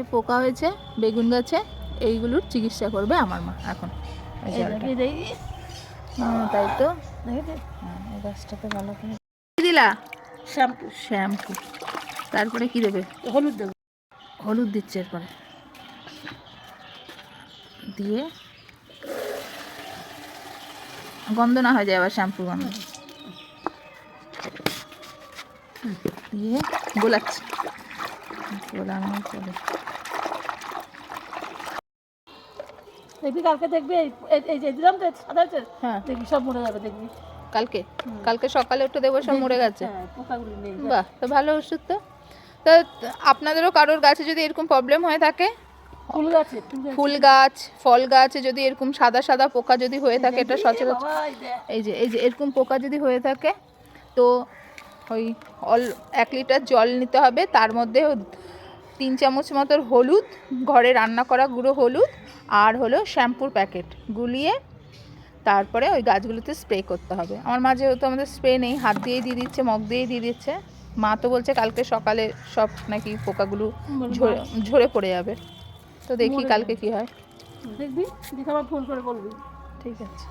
যে পোকা হয়েছে বেগুন গাছে এইগুলোর চিকিৎসা করবে আমার মা এখন। তাই তো? হ্যাঁ, গাছটাতে ভালো দিলা? শ্যাম্পু। শ্যাম্পু। তারপরে কি দেবে? হলুদ দেবো। হলুদ দিচ্ছে এরপরে। দিয়ে গন্ধ না হয়ে যায় আবার শ্যাম্পু গন্ধ। দিয়ে গোলাচ্ছি। দেখবি কালকে দেখবি এই- যে দিলাম তো সাদা হচ্ছে হ্যাঁ দেখবি সব মরে যাবে দেখবি কালকে কালকে সকালে উঠে দেবো সব মরে গেছে হ্যাঁ বাহ তো ভালো ওষুধ তো তা আপনাদেরও কারোর গাছে যদি এরকম প্রবলেম হয়ে থাকে ফুল গাছে ফুল গাছ ফল গাছে যদি এরকম সাদা সাদা পোকা যদি হয়ে থাকে এটা সচরাচর এই এই যে এই যে এরকম পোকা যদি হয়ে থাকে তো ওই অল এক লিটার জল নিতে হবে তার মধ্যে তিন চামচ মতো হলুদ ঘরে রান্না করা গুঁড়ো হলুদ আর হলো শ্যাম্পুর প্যাকেট গুলিয়ে তারপরে ওই গাছগুলোতে স্প্রে করতে হবে। আমার মা যেহেতু আমাদের স্প্রে নেই হাত দিয়েই দিয়ে দিচ্ছে মগ দিয়েই দিয়ে দিচ্ছে মা তো বলছে কালকে সকালে সব নাকি পোকাগুলো ঝরে ঝরে পড়ে যাবে। তো দেখি কালকে কি হয়। দেখবি? দেখে আবার ফোন করে বলবি। ঠিক আছে।